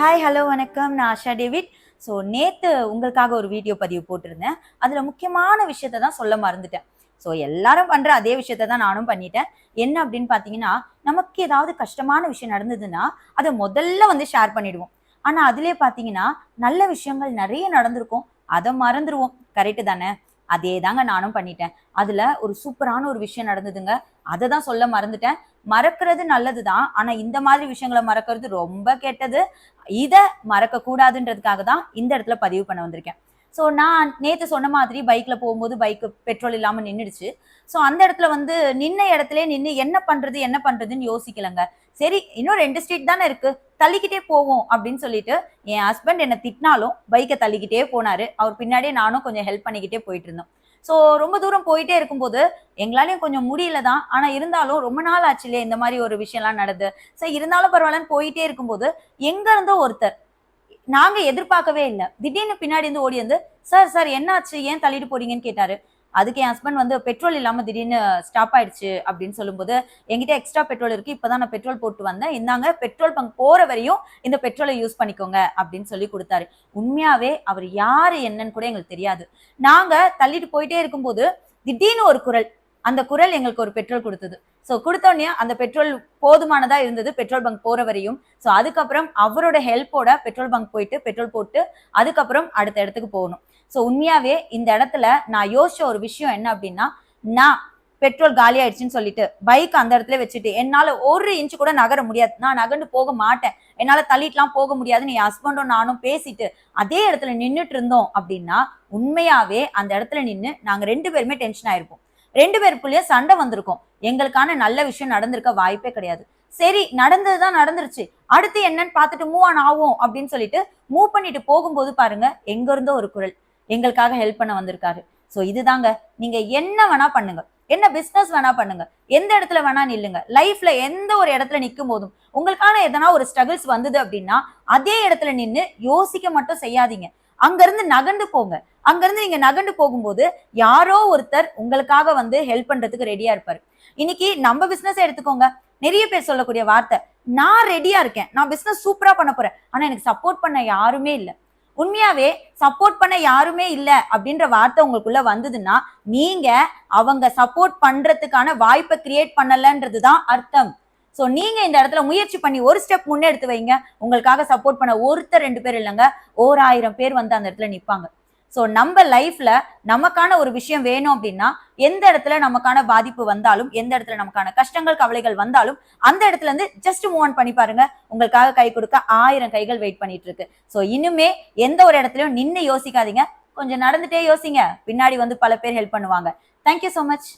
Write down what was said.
Hi hello வணக்கம். நான் Asha David. So நேற்று உங்களுக்காக ஒரு வீடியோ பதிவு போட்டிருந்தேன். அதில் முக்கியமான விஷயத்த தான் சொல்ல மறந்துட்டேன். ஸோ எல்லாரும் பண்ணுற அதே விஷயத்த தான் நானும் பண்ணிட்டேன். என்ன அப்படின்னு பார்த்தீங்கன்னா நமக்கு ஏதாவது கஷ்டமான விஷயம் நடந்ததுன்னா அதை முதல்ல வந்து ஷேர் பண்ணிடுவோம். ஆனால் அதிலே பார்த்தீங்கன்னா நல்ல விஷயங்கள் நிறைய நடந்திருக்கும். அதை மறந்துடுவோம் கரெக்டு தானே? அதே தாங்க நானும் பண்ணிட்டேன். அதில் ஒரு சூப்பரான ஒரு விஷயம் நடந்ததுங்க. அதை தான் சொல்ல மறந்துட்டேன். மறக்கிறது நல்லது தான் ஆனா இந்த மாதிரி விஷயங்களை மறக்கிறது ரொம்ப கெட்டது. இதை மறக்க கூடாதுன்றதுக்காக தான் இந்த இடத்துல பதிவு பண்ண வந்திருக்கேன். ஸோ நான் நேற்று சொன்ன மாதிரி பைக்கில் போகும்போது பைக்கு பெட்ரோல் இல்லாமல் நின்றுடுச்சு ஸோ அந்த இடத்துல வந்து நின்ன இடத்துல நின்று என்ன பண்ணுறது என்ன பண்ணுறதுன்னு யோசிக்கலங்க. சரி இன்னும் ரெண்டு ஸ்ட்ரீட் தானே இருக்கு. தள்ளிக்கிட்டே போவோம் அப்படின்னு சொல்லிட்டு என் ஹஸ்பண்ட் என்னை திட்டினாலும் பைக்கை தள்ளிக்கிட்டே போனாரு. அவர் பின்னாடியே நானும் கொஞ்சம் ஹெல்ப் பண்ணிக்கிட்டே போயிட்டு இருந்தோம். ஸோ ரொம்ப தூரம் போயிட்டே இருக்கும்போது எங்களாலையும் கொஞ்சம் முடியல தான் ஆனால் இருந்தாலும் ரொம்ப நாள் ஆச்சு இல்லையா இந்த மாதிரி ஒரு விஷயம்லாம் நடந்து. ஸோ இருந்தாலும் பரவாயில்லன்னு போயிட்டே இருக்கும்போது எங்க இருந்தோ ஒருத்தர் நாங்க எதிர்பார்க்கவே இல்லை. திடீர்னு பின்னாடி இருந்து ஓடி வந்து சார் சார் என்னாச்சு? ஏன் தள்ளிட்டு போறீங்கன்னு கேட்டாரு. அதுக்கு என் ஹஸ்பண்ட் வந்து பெட்ரோல் இல்லாமல் திடீர்னு ஸ்டாப் ஆயிடுச்சு அப்படின்னு சொல்லும்போது எங்கிட்ட எக்ஸ்ட்ரா பெட்ரோல் இருக்கு. இப்போதான் நான் பெட்ரோல் போட்டு வந்தேன். இந்தாங்க பெட்ரோல் பங்க் போற வரையும் இந்த பெட்ரோலை யூஸ் பண்ணிக்கோங்க. அப்படின்னு சொல்லி கொடுத்தாரு. உண்மையாவே அவர் யாரு என்னன்னு கூட எங்களுக்கு தெரியாது. நாங்க தள்ளிட்டு போயிட்டே இருக்கும்போது திடீர்னு ஒரு குரல் அந்த குரல் எங்களுக்கு ஒரு பெட்ரோல் கொடுத்தது. ஸோ கொடுத்தோடனே அந்த பெட்ரோல் போதுமானதா இருந்தது. பெட்ரோல் பங்க் போற வரையும். ஸோ அதுக்கப்புறம் அவரோட ஹெல்ப்போட பெட்ரோல் பங்க் போயிட்டு பெட்ரோல் போட்டு அதுக்கப்புறம் அடுத்த இடத்துக்கு போகணும். ஸோ உண்மையாவே இந்த இடத்துல நான் யோசிச்ச ஒரு விஷயம் என்ன அப்படின்னா நான் பெட்ரோல் காலி ஆயிடுச்சுன்னு சொல்லிட்டு பைக் அந்த இடத்துல வச்சுட்டு என்னால ஒரு இன்ச்சு கூட நகர முடியாது. நான் நகர்ந்து போக மாட்டேன். என்னால தள்ளிட்டுலாம் போக முடியாதுன்னு என் ஹஸ்பண்டும் நானும் பேசிட்டு அதே இடத்துல நின்றுட்டு இருந்தோம் அப்படின்னா உண்மையாவே அந்த இடத்துல நின்று நாங்க ரெண்டு பேருமே டென்ஷன் ஆயிருப்போம். ரெண்டு பேருக்குள்ளேயே சண்டை வந்திருக்கும். எங்களுக்கான நல்ல விஷயம் நடந்திருக்க வாய்ப்பே கிடையாது. சரி நடந்ததுதான் நடந்துருச்சு. அடுத்து என்னன்னு பார்த்துட்டு மூவ் ஆன் ஆகும் அப்படின்னு சொல்லிட்டு மூவ் பண்ணிட்டு போகும்போது பாருங்க எங்க இருந்தோ ஒரு குரல். எங்களுக்காக ஹெல்ப் பண்ண வந்திருக்காரு. ஸோ இதுதாங்க. நீங்க என்ன வேணா பண்ணுங்க. என்ன பிஸ்னஸ் வேணா பண்ணுங்க. எந்த இடத்துல வேணா நில்லுங்க. லைஃப்ல எந்த ஒரு இடத்துல நிற்கும் போதும் உங்களுக்கான எதனா ஒரு ஸ்ட்ரகிள்ஸ் வந்தது அப்படின்னா அதே இடத்துல நின்று யோசிக்க மட்டும் செய்யாதீங்க. அங்கிருந்து நகர்ந்து போங்க. அங்கிருந்து நீங்க நகர்ந்து போகும்போது யாரோ ஒருத்தர் உங்களுக்காக வந்து ஹெல்ப் பண்றதுக்கு ரெடியா இருப்பாரு. இன்னைக்கு நம்ம பிசினஸ் எடுத்துக்கோங்க. நிறைய பேர் சொல்லக்கூடிய வார்த்தை நான் ரெடியா இருக்கேன். நான் பிசினஸ் சூப்பரா பண்ண போறேன். ஆனா எனக்கு சப்போர்ட் பண்ண யாருமே இல்லை. உண்மையாவே சப்போர்ட் பண்ண யாருமே இல்ல அப்படின்ற வார்த்தை உங்களுக்குள்ள வந்ததுன்னா நீங்க அவங்க சப்போர்ட் பண்றதுக்கான வாய்ப்பை கிரியேட் பண்ணலன்றதுதான் அர்த்தம். சோ நீங்க இந்த இடத்துல முயற்சி பண்ணி ஒரு ஸ்டெப் முன்னெடுத்து வைங்க. உங்களுக்காக சப்போர்ட் பண்ண ஒருத்தர் ரெண்டு பேர் இல்லைங்க ஓர் ஆயிரம் பேர் வந்து அந்த இடத்துல நிப்பாங்க. ஸோ நம்ம லைஃப்ல நமக்கான ஒரு விஷயம் வேணும் அப்படின்னா எந்த இடத்துல நமக்கான பாதிப்பு வந்தாலும் எந்த இடத்துல நமக்கான கஷ்டங்கள் கவலைகள் வந்தாலும் அந்த இடத்துல இருந்து ஜஸ்ட் மூவ் ஆன் பண்ணி பாருங்க. உங்களுக்காக கை கொடுக்க ஆயிரம் கைகள் வெயிட் பண்ணிட்டு இருக்கு. ஸோ இனிமே எந்த ஒரு இடத்துலயும் நின்று யோசிக்காதீங்க. கொஞ்சம் நடந்துட்டே யோசிங்க. பின்னாடி வந்து பல பேர் ஹெல்ப் பண்ணுவாங்க. Thank you so much